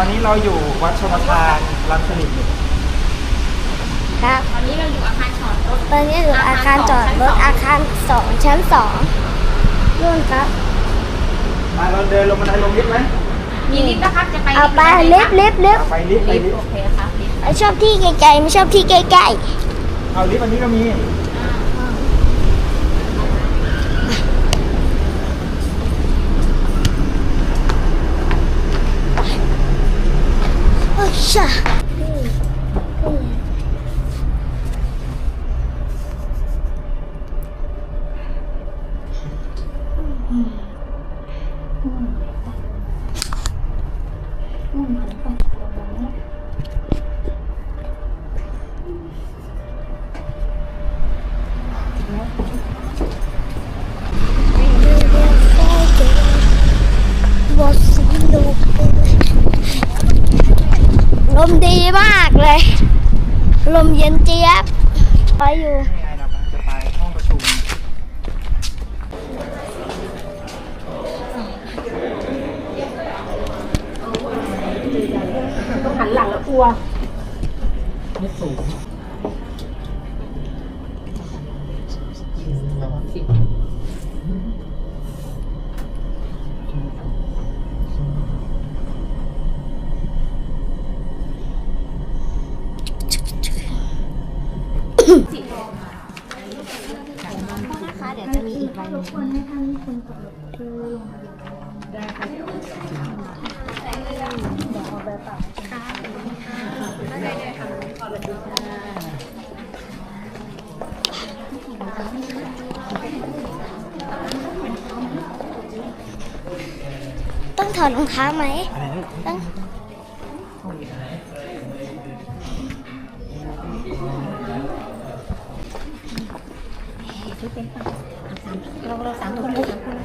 ตอนนี้เราอยู่วัดชมทานรังสลิดครับตอนนี้เราอยู่อาคารจอดรถตอนนี้อยู่อาคารจอดรถอาคารสองชั้นสองนู่นครับมาเราเดินลงบันไดลงลิฟต์ไหมมีลิฟต์นะครับจะไปเอาไปลิฟต์ลิฟต์ลิฟต์ไปลิฟต์ไปลิฟลิต์ฟโอต์เคครับลิฟต์ไม่ชอบที่ไกลๆไม่ชอบที่ใกล้เอาลิฟต์อันนี้ก็มี ๆโอ้ยช่ ลมดีมากเลย ลมเย็นเจี๊ยบ ไปอยู่เรากำลังจะไปห้องประชุมต้องหันหลังแล้วกลัวนี่สูง เดี๋ยวจะมีอีกใบหนึ่งต้องถอดรองเท้าไหมต้องะไรนะต้องเราเราสามคนเลยสามคน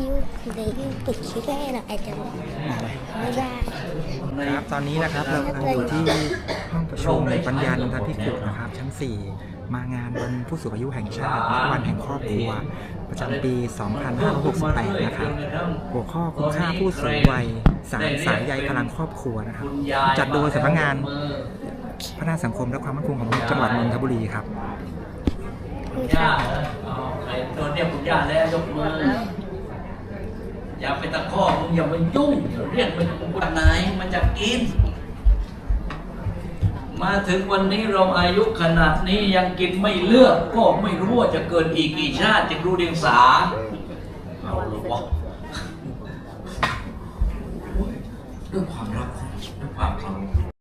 ยูเดี๋ยวยูปิดคลิปให้หน่อยจะไม่ได้ครับตอนนี้นะครับเรากำลังอยู่ที่ห้องประชุมปัญญานันทพิกุลนะครับชั้น4 มางานวันผู้สูงอายุแห่งชาติวันแห่งครอบครัว ประจำปี 2568 นะครับ หัวข้อคุณค่าผู้สูงวัยสารสายใยพลังครอบครัวนะครับ จัดโดยสำนักงานพัฒนาสังคมและความมั่นคงของมนุษย์จังหวัดนนทบุรีครับย่าเอาใครโดนเรียกคุณย่าแล้วยกมือ อย่าไปตะคอกมึงอย่ามายุ่งเรียกมันวันไหนมันจะกิน มาถึงวันนี้เราอายุขนาดนี้ยังกินไม่เลือกก็ไม่รู้ว่าจะเกินอีกกี่ชาติจะรู้เดียงสาเอาหรือวะด้วยความรักด้วยความเคารพ